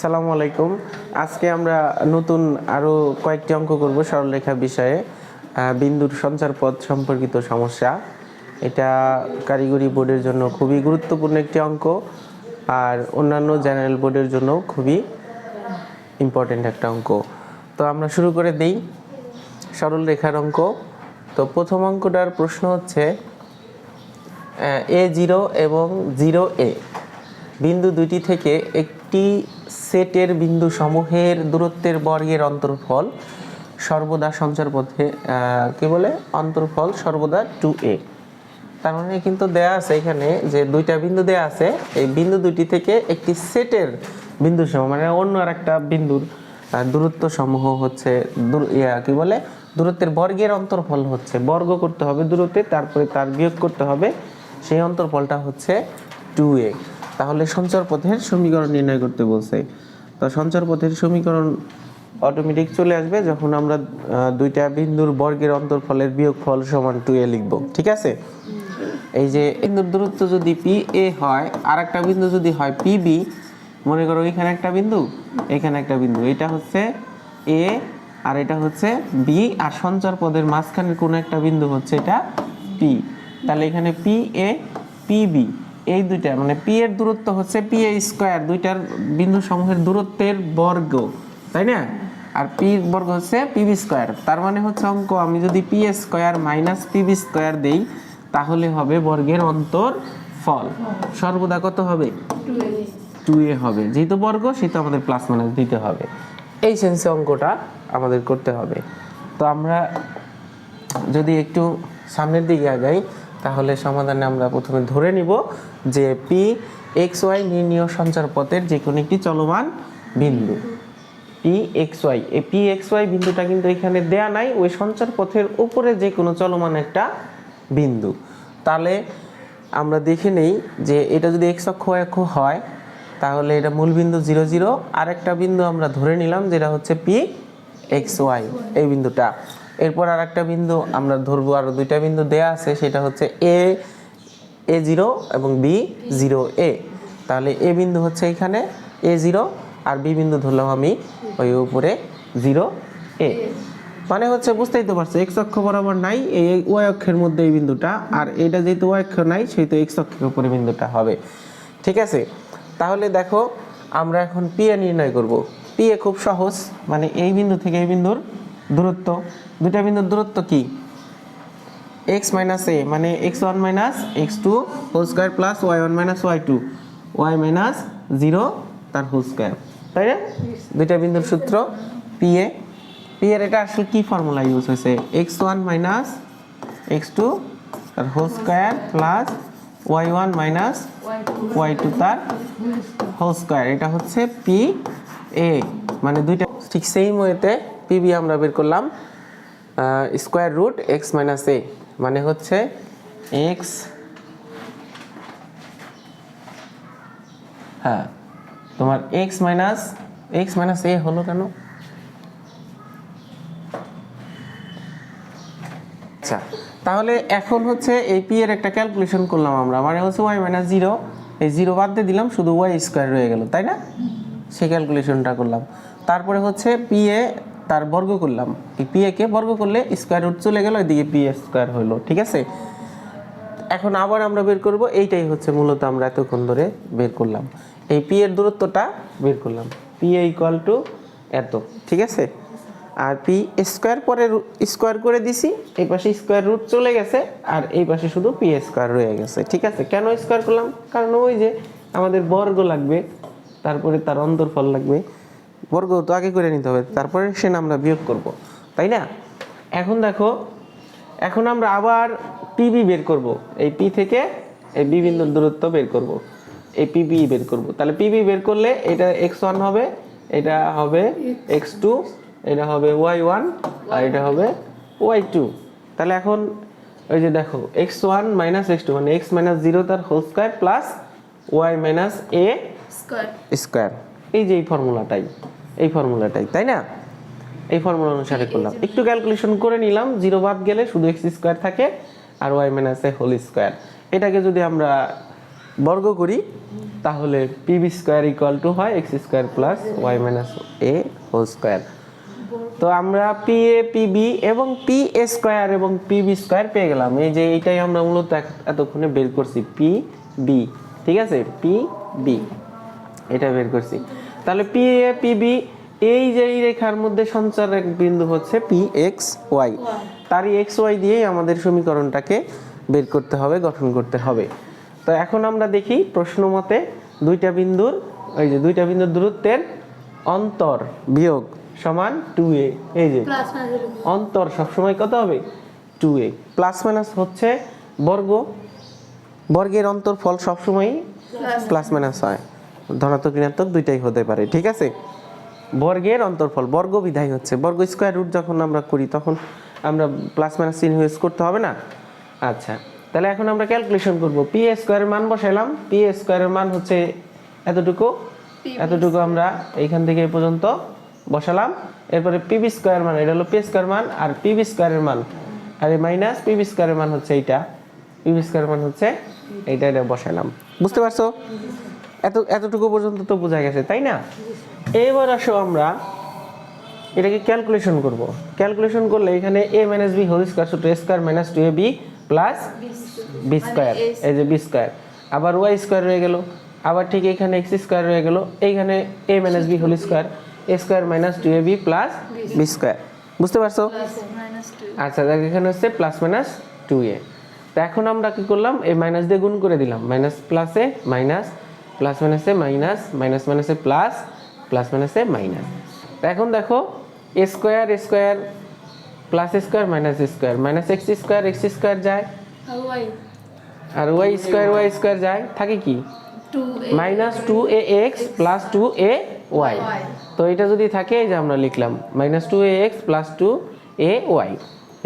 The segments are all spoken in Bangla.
সালামু আলাইকুম। আজকে আমরা নতুন আরও কয়েকটি অঙ্ক করব সরলরেখা বিষয়ে। বিন্দুর সঞ্চার পথ সম্পর্কিত সমস্যা। এটা কারিগরি বোর্ডের জন্য খুবই গুরুত্বপূর্ণ একটি অঙ্ক, আর অন্যান্য জেনারেল বোর্ডের জন্য খুবই ইম্পর্টেন্ট একটা অঙ্ক। তো আমরা শুরু করে দেই সরল রেখার অঙ্ক। তো প্রথম অঙ্কটার প্রশ্ন হচ্ছে এ জিরো এবং জিরো এ বিন্দু দুইটি থেকে একটি সেটের বিন্দু সমূহের দূরত্বের বর্গের অন্তর্ফল সর্বদা সঞ্চার পথে কি বলে? অন্তর্ফল সর্বদা টু এ তার মানে কিন্তু দেয়া আছে এখানে যে দুইটা বিন্দু দেয়া আছে, এই বিন্দু দুইটি থেকে একটি সেটের বিন্দু সমূহ মানে অন্য আর একটা বিন্দুর দূরত্ব সমূহ হচ্ছে কি বলে? দূরত্বের বর্গের অন্তর্ফল হচ্ছে। বর্গ করতে হবে দূরত্বে, তারপরে তার বিয়োগ করতে হবে। সেই অন্তর্ফলটা হচ্ছে টু এ তাহলে সঞ্চার পথের সমীকরণ নির্ণয় করতে বলছে। তো সঞ্চার পথের সমীকরণ অটোমেটিক চলে আসবে যখন আমরা দুইটা বিন্দুর বর্গের অন্তরফলের বিয়োগ ফল সমান টু এ লিখব, ঠিক আছে? এই যে বিন্দুর দূরত্ব যদি পি এ হয় আর একটা বিন্দু যদি হয় পি বি মনে করো এখানে একটা বিন্দু, এখানে একটা বিন্দু। এটা হচ্ছে এ আর এটা হচ্ছে বি আর সঞ্চার পদের মাঝখানের কোনো একটা বিন্দু হচ্ছে এটা পি তাহলে এখানে পি এ পি বি এই দুইটা মানে পি এর দূরত্ব হচ্ছে পি এ স্কোয়ার দুইটার বিন্দু সমূহের দূরত্বের বর্গ, তাই না? আর পি বর্গ হচ্ছে পিবি স্কোয়ার তার মানে হচ্ছে অঙ্ক, আমি যদি P square minus PB square দেই, তাহলে হবে বর্গের অন্তর ফল। সর্বদা কত হবে? টু এ হবে। যেহেতু বর্গ, সেহেতু আমাদের প্লাস মাইনাস দিতে হবে। এই সেন্সে অঙ্কটা আমাদের করতে হবে। তো আমরা যদি একটু সামনের দিকে আগাই তাহলে সমাধানে আমরা প্রথমে ধরে নিব যে পি এক্স ওয়াই নির্ণীয় সঞ্চার পথের যে কোনো একটি চলমান বিন্দু। পি এক্স ওয়াই এই পি এক্স ওয়াই বিন্দুটা কিন্তু এখানে দেয়া নাই, ওই সঞ্চার পথের উপরে যে কোনো চলমান একটা বিন্দু। তাহলে আমরা দেখে নেই যে এটা যদি এক্স অক্ষ অক্ষ হয়, তাহলে এটা মূল বিন্দু জিরো জিরো। আর একটা বিন্দু আমরা ধরে নিলাম, যেটা হচ্ছে পি এক্স ওয়াই এই বিন্দুটা। এরপর আর একটা বিন্দু, আমরা ধরবো আরও দুইটা বিন্দু দেয়া আছে, সেটা হচ্ছে এ এ জিরো এবং বি জিরো এ তাহলে এ বিন্দু হচ্ছে এখানে এ জিরো আর বি বিন্দু ধরলাম আমি ওই উপরে জিরো এ মানে হচ্ছে বুঝতেই তো পারছ এক্স অক্ষ বরাবর নাই, এই ওয়াই অক্ষের মধ্যে এই বিন্দুটা, আর এটা যেহেতু ওয়াই অক্ষ নাই, সেহেতু এক্স অক্ষের উপরে বিন্দুটা হবে। ঠিক আছে? তাহলে দেখো, আমরা এখন পি এ নির্ণয় করব। পি এ খুব সহজ মানে এই বিন্দু থেকে এই বিন্দুর দূরত্ব। দুটা বিন্দুর দূরত্ব কি? এক্স মাইনাস এ মানে X one minus X two whole square plus Y one minus Y two Y minus zero তার হোল স্কোয়ার তাই না? দুইটা বিন্দুর সূত্র পি এ পি এর এটা আসলে কি ফর্মুলা ইউজ হয়েছে? X one minus X two তার whole square plus Y one minus Y two তার হোল স্কোয়ার এটা হচ্ছে পি এ মানে দুইটা ঠিক সেম ওয়েতে পিবি আমরা বের করলাম square root X minus A মানে হচ্ছে এক্স হ্যাঁ তোমার X minus X minus A হলো কেন? আচ্ছা তাহলে এখন হচ্ছে এই পি এর একটা ক্যালকুলেশন করলাম আমরা মানে হচ্ছে ওয়াই মাইনাস জিরো এই জিরো বাদ দিয়ে দিলাম, শুধু ওয়াই স্কোয়ার রয়ে গেল, তাই না? সেই ক্যালকুলেশনটা করলাম। তারপরে হচ্ছে পি এ তার বর্গ করলাম। এই পি কে বর্গ করলে স্কোয়ার রুট চলে গেল, এদিকে পি স্কোয়ার হলো, ঠিক আছে? এখন আবার আমরা বের করব, এইটাই হচ্ছে মূলত আমরা এতক্ষণ ধরে বের করলাম। এই পি এর দূরত্বটা বের করলাম। পি এ ইকুয়াল টু এত, ঠিক আছে? আর পি স্কোয়ার পরে স্কোয়ার করে দিছি, এই পাশে স্কোয়ার রুট চলে গেছে, আর এই পাশে শুধু পি স্কোয়ার রয়ে গেছে, ঠিক আছে? কেন স্কোয়ার করলাম? কারণ ওই যে আমাদের বর্গ লাগবে, তারপরে তার অন্তর্ফল লাগবে। বর্গ তো আগে করে নিতে হবে তারপরে সে আমরা বিয়োগ করব তাই না? এখন দেখো এখন আমরা আবার পিবি বের করব এই পি থেকে এই বি বিন্দুর দূরত্ব বের করব এই পিবি বের করব তাহলে পিবি বের করলে এটা এক্স ওয়ান হবে এটা হবে এক্স টু এটা হবে ওয়াই ওয়ান আর এটা হবে ওয়াই টু তাহলে এখন ওই যে দেখো X one minus X two মানে এক্স মাইনাস জিরো তার whole square plus Y minus A square square এই যে এই ফর্মুলাটাই এই ফর্মুলাটাই তাই না? এই ফর্মুলা অনুসারে করলাম। একটু ক্যালকুলেশন করে নিলাম জিরো বাদ গেলে শুধু এক্স স্কোয়ার থাকে আর Y minus A whole square এটাকে যদি আমরা বর্গ করি তাহলে P B square equal to হয় X square plus Y minus A whole square তো আমরা পি এ পি বি এবং পি এ স্কোয়ার এবং পি বি স্কোয়ার পেয়ে গেলাম। এই যে এইটাই আমরা মূলত এতক্ষণে বের করছি। পি বি ঠিক আছে? পি বি এটা বের করছি। তাহলে পি এ পি বি এই যে এই রেখার মধ্যে সঞ্চার এক বিন্দু হচ্ছে পি এক্স ওয়াই তারই এক্স ওয়াই দিয়েই আমাদের সমীকরণটাকে বের করতে হবে গঠন করতে হবে। তো এখন আমরা দেখি প্রশ্ন মতে দুইটা বিন্দুর ওই যে দুইটা বিন্দুর দূরত্বের অন্তর বিয়োগ সমান টু এ এই যে অন্তর সবসময় কত হবে? টু এ প্লাস মাইনাস হচ্ছে বর্গ। বর্গের অন্তরফল সবসময় প্লাস মাইনাস হয়। ধনাত্মক ঋণাত্মক দুইটাই হতে পারে ঠিক আছে? বর্গের অন্তরফল বর্গ বিধাই হচ্ছে বর্গ স্কোয়ার রুট যখন আমরা করি তখন আমরা প্লাস মাইনাস চিহ্ন ইউজ করতে হবে না? আচ্ছা তাহলে এখন আমরা ক্যালকুলেশন করব পি এ স্কোয়ারের মান বসাইলাম পি এ স্কোয়ারের মান হচ্ছে এতটুকু এতটুকু আমরা এইখান থেকে এই পর্যন্ত বসালাম এরপরে পিবি স্কোয়ার মান এটা হলো পি স্কোয়ার মান আর পিবি স্কোয়ারের মান আর এই মাইনাস পিবি স্কোয়ারের মান হচ্ছে এইটা পিবি স্কোয়ার মান হচ্ছে এইটা এটা বসালাম বুঝতে পারছ? এত, এতটুকু পর্যন্ত তো বোঝা গেছে, তাই না? এবার আসো আমরা, এটাকে ক্যালকুলেশন করব। ক্যালকুলেশন করলে এখানে A minus B whole square সূত্র A square minus two A B plus B square এই যে বি স্কোয়ার আবার ওয়াই স্কোয়ার রয়ে গেল, আবার ঠিক এখানে এক্স স্কোয়ার রয়ে গেল, এইখানে A minus B whole square A square minus two A B plus B square বুঝতে পারছ? আচ্ছা দেখ, এখানে হচ্ছে প্লাস মাইনাস টু এ তো এখন আমরা কি করলাম? এই মাইনাস দিয়ে গুণ করে দিলাম। মাইনাস প্লাসে মাইনাস প্লাস মাইনাসে মাইনাস মাইনাস মাইনাসে প্লাস প্লাস মাইনাসে মাইনাস তো এখন দেখো square square plus square minus square minus X square X square যায়। আর ওয়াই স্কোয়ার ওয়াই স্কোয়ার যায়। থাকে কি? Minus two A X plus two A Y তো এটা যদি থাকে এই যে আমরা লিখলাম minus two A X plus two A Y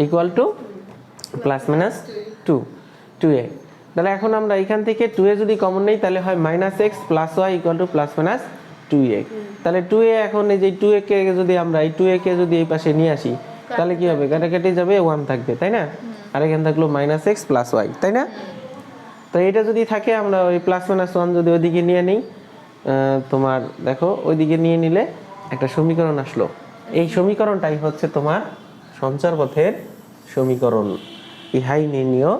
equal to plus minus two two A তাহলে এখন আমরা এখান থেকে টু এ যদি কমন নেই, তাহলে হয় minus X plus Y equal to plus minus two A তাহলে টু এ এখন এই যে টু এ কে যদি আমরা এই টু এ কে যদি এই পাশে নিয়ে আসি, তাহলে কি হবে? কাটাকাটি যাবে ওয়ান থাকবে, তাই না? আর এখানে থাকল মাইনাস এক্স প্লাস ওয়াই তাই না? তো এটা যদি থাকে, আমরা ওই প্লাস মাইনাস ওয়ান যদি ওইদিকে নিয়ে নিই তোমার দেখো, ওইদিকে নিয়ে নিলে একটা সমীকরণ আসলো। এই সমীকরণটাই হচ্ছে তোমার সঞ্চার পথের সমীকরণ। ইহাই নির্ণীয়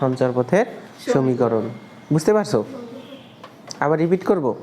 সঞ্চার পথের সমীকরণ। বুঝতে পারছ? আবার রিপিট করব?